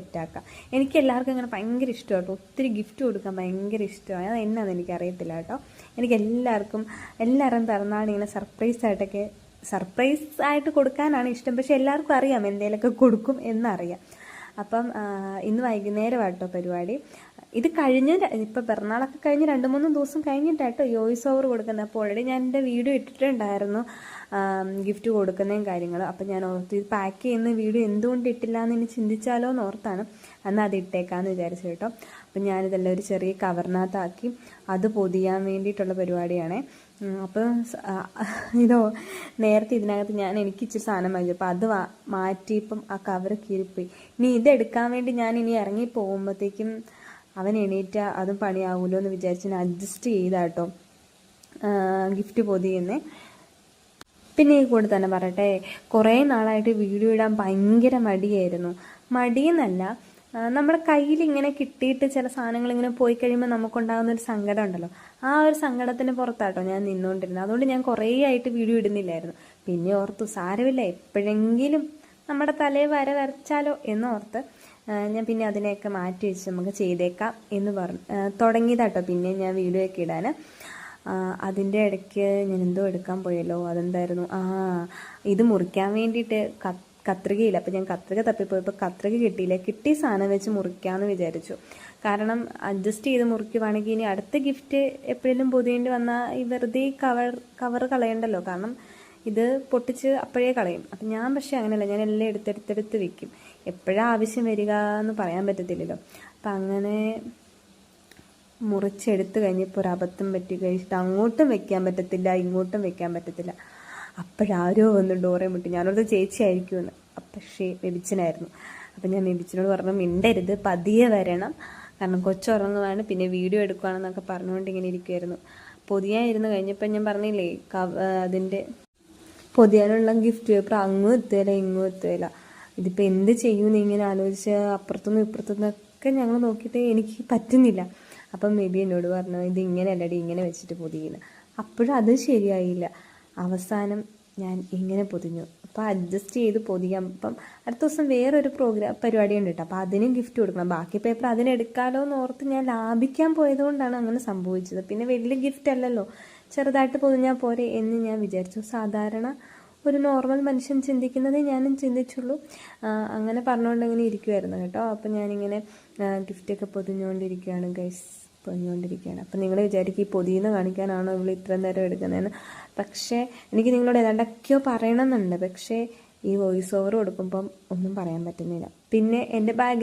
സെറ്റാക്കാം. എനിക്ക് എല്ലാവർക്കും അങ്ങനെ ഭയങ്കര ഇഷ്ടമാണ് കേട്ടോ ഒത്തിരി ഗിഫ്റ്റ് കൊടുക്കാൻ ഭയങ്കര ഇഷ്ടമാണ്. അത് എന്നാന്ന് എനിക്കറിയത്തില്ല കേട്ടോ. എനിക്ക് എല്ലാവർക്കും എല്ലാവരും പിറന്നാൾ ഇങ്ങനെ സർപ്രൈസ് ആയിട്ടൊക്കെ സർപ്രൈസ് ആയിട്ട് കൊടുക്കാനാണ് ഇഷ്ടം. പക്ഷെ എല്ലാവർക്കും അറിയാം എന്തെങ്കിലുമൊക്കെ കൊടുക്കും എന്നറിയാം. അപ്പം ഇന്ന് ഇന്ന് വൈകുന്നേരമാട്ടോ പരിപാടി. ഇത് കഴിഞ്ഞ ര- ഇപ്പൊ പിറന്നാളൊക്കെ കഴിഞ്ഞ് രണ്ട് മൂന്ന് ദിവസം കഴിഞ്ഞിട്ടാട്ടോ വോയിസ് ഓവർ കൊടുക്കുന്നത്. അപ്പോൾ ഓൾറെഡി ഞാൻ എന്റെ വീഡിയോ ഇട്ടിട്ടുണ്ടായിരുന്നു. ഗിഫ്റ്റ് കൊടുക്കുന്നതും കാര്യങ്ങളും. അപ്പം ഞാൻ ഓർത്ത് ഇത് പാക്ക് ചെയ്യുന്ന വീഡിയോ എന്തുകൊണ്ട് ഇട്ടില്ല എന്ന് ഇനി ചിന്തിച്ചാലോ എന്ന് ഓർത്താണ്. എന്നാൽ അത് ഇട്ടേക്കാന്ന് വിചാരിച്ചു കേട്ടോ. അപ്പം ഞാനിതെല്ലാം ഒരു ചെറിയ കവറിനകത്താക്കി അത് പൊതിയാൻ വേണ്ടിയിട്ടുള്ള പരിപാടിയാണ്. അപ്പം ഇതോ നേരത്തെ ഇതിനകത്ത് ഞാൻ എനിക്ക് ഇച്ചിരി സാധനം വാങ്ങിച്ചു അപ്പം അത് മാറ്റി ഇപ്പം ആ കവർ കീറിപ്പോയി. ഇനി ഇതെടുക്കാൻ വേണ്ടി ഞാൻ ഇനി ഇറങ്ങി പോകുമ്പോഴത്തേക്കും അവൻ എണീറ്റ അതും പണിയാവുമല്ലോ എന്ന് വിചാരിച്ച് ഞാൻ അഡ്ജസ്റ്റ് ചെയ്താട്ടോ ഗിഫ്റ്റ് പൊതിയുന്നേ. പിന്നെ ഈ കൂടെ തന്നെ പറയട്ടെ കുറേ നാളായിട്ട് വീഡിയോ ഇടാൻ ഭയങ്കര മടിയായിരുന്നു. മടിയെന്നല്ല നമ്മുടെ കയ്യിൽ ഇങ്ങനെ കിട്ടിയിട്ട് ചില സാധനങ്ങൾ ഇങ്ങനെ പോയി കഴിയുമ്പോൾ നമുക്കുണ്ടാകുന്ന ഒരു സങ്കടം ഉണ്ടല്ലോ. ആ ഒരു സങ്കടത്തിന് പുറത്താട്ടോ ഞാൻ നിന്നുകൊണ്ടിരുന്നത് അതുകൊണ്ട് ഞാൻ കുറേ ആയിട്ട് വീഡിയോ ഇടുന്നില്ലായിരുന്നു. പിന്നെ ഓർത്തു സാരമില്ല എപ്പോഴെങ്കിലും നമ്മുടെ തലയിൽ വര വരച്ചാലോ എന്നോർത്ത് ഞാൻ പിന്നെ അതിനെയൊക്കെ മാറ്റി വെച്ച് നമുക്ക് ചെയ്തേക്കാം എന്ന് പറഞ്ഞു തുടങ്ങിയതാട്ടോ പിന്നെ ഞാൻ വീഡിയോ ഒക്കെ ഇടാൻ അതിന്റെ ഇടയ്ക്ക് ഞാൻ എന്തോ എടുക്കാൻ പോയല്ലോ അതെന്തായിരുന്നു? ആ ഇത് മുറിക്കാൻ വേണ്ടിയിട്ട് കത്രികയില്ല. അപ്പം ഞാൻ കത്രിക തപ്പിപ്പോയപ്പോൾ കത്രിക കിട്ടിയില്ല. കിട്ടിയ സാധനം വെച്ച് മുറിക്കാമെന്ന് വിചാരിച്ചു. കാരണം അഡ്ജസ്റ്റ് ചെയ്ത് മുറിക്കുവാണെങ്കിൽ ഇനി അടുത്ത ഗിഫ്റ്റ് എപ്പോഴെങ്കിലും പൊതിയേണ്ടി വന്നാൽ ഈ വെറുതെ കവർ കവർ കളയണ്ടല്ലോ. കാരണം ഇത് പൊട്ടിച്ച് അപ്പോഴേ കളയും. അപ്പം ഞാൻ പക്ഷേ അങ്ങനെയല്ല ഞാൻ എല്ലാം എടുത്തെടുത്തെടുത്ത് വെക്കും. എപ്പോഴാണ് ആവശ്യം വരിക എന്ന് പറയാൻ പറ്റത്തില്ലല്ലോ. അപ്പം അങ്ങനെ മുറിച്ചെടുത്ത് കഴിഞ്ഞപ്പോൾ ഒരു അബദ്ധം പറ്റി കഴിച്ചിട്ട് അങ്ങോട്ടും വെക്കാൻ പറ്റത്തില്ല ഇങ്ങോട്ടും വെക്കാൻ പറ്റത്തില്ല. അപ്പോഴാരോ വന്ന് ഡോറെ മുട്ടി. ഞാനോട് ചേച്ചി ആയിരിക്കുമെന്ന്. പക്ഷേ മെബിച്ചനായിരുന്നു അപ്പം ഞാൻ മെബിച്ചനോട് പറഞ്ഞു മിണ്ടരുത് പതിയെ വരണം. കാരണം കൊച്ചുറങ്ങുവാണ് പിന്നെ വീഡിയോ എടുക്കുവാണെന്നൊക്കെ പറഞ്ഞുകൊണ്ട് ഇങ്ങനെ ഇരിക്കുമായിരുന്നു പൊതിയായിരുന്നു കഴിഞ്ഞപ്പോൾ ഞാൻ പറഞ്ഞില്ലേ കവ അതിന്റെ പൊതിയാനുള്ള ഗിഫ്റ്റ് പേപ്പർ അങ്ങും എത്തുകയില്ല ഇങ്ങും എത്തുകയില്ല ഇതിപ്പോൾ എന്ത് ചെയ്യുമെന്ന് ഇങ്ങനെ ആലോചിച്ച് അപ്പുറത്തുനിന്നും ഇപ്പുറത്തുനിന്നൊക്കെ ഞങ്ങൾ നോക്കിയിട്ട് എനിക്ക് പറ്റുന്നില്ല. അപ്പം മേ ബി എന്നോട് പറഞ്ഞു ഇത് ഇങ്ങനെ അല്ലടി ഇങ്ങനെ വെച്ചിട്ട് പൊതിയുന്നു. അപ്പോഴും അത് ശരിയായില്ല. അവസാനം ഞാൻ ഇങ്ങനെ പൊതിഞ്ഞു. അപ്പോൾ അഡ്ജസ്റ്റ് ചെയ്ത് പൊതിയാം. അപ്പം അടുത്ത ദിവസം വേറൊരു പ്രോഗ്രാം പരിപാടി ഉണ്ട് കേട്ടോ. അപ്പോൾ അതിനും ഗിഫ്റ്റ് കൊടുക്കണം. ബാക്കി പേപ്പർ അതിനെടുക്കാലോ എന്ന് ഓർത്ത് ഞാൻ ലാഭിക്കാൻ പോയതുകൊണ്ടാണ് അങ്ങനെ സംഭവിച്ചത്. പിന്നെ വലിയ ഗിഫ്റ്റ് അല്ലല്ലോ. ചെറുതായിട്ട് പൊതിഞ്ഞാൽ പോരെ എന്ന് ഞാൻ വിചാരിച്ചു. സാധാരണ ഒരു നോർമൽ മനുഷ്യൻ ചിന്തിക്കുന്നതേ ഞാനും ചിന്തിച്ചുള്ളൂ. അങ്ങനെ പറഞ്ഞുകൊണ്ട് ഇങ്ങനെ ഇരിക്കുമായിരുന്നു കേട്ടോ. അപ്പം ഞാനിങ്ങനെ ഗിഫ്റ്റൊക്കെ പൊതിഞ്ഞുകൊണ്ടിരിക്കുകയാണ് ഗൈസ് പൊതിഞ്ഞുകൊണ്ടിരിക്കുകയാണ് അപ്പം നിങ്ങൾ വിചാരിക്കും ഈ പൊതിയുന്ന കാണിക്കാനാണോ ഇവൾ ഇത്ര നേരം എടുക്കുന്നതെന്ന്. പക്ഷേ എനിക്ക് നിങ്ങളോട് ഏതാണ്ടൊക്കെയോ പറയണമെന്നുണ്ട്. പക്ഷേ ഈ വോയിസ് ഓവർ കൊടുക്കുമ്പം ഒന്നും പറയാൻ പറ്റുന്നില്ല. പിന്നെ എന്റെ ബാക്ക്ഗ്രൗണ്ട്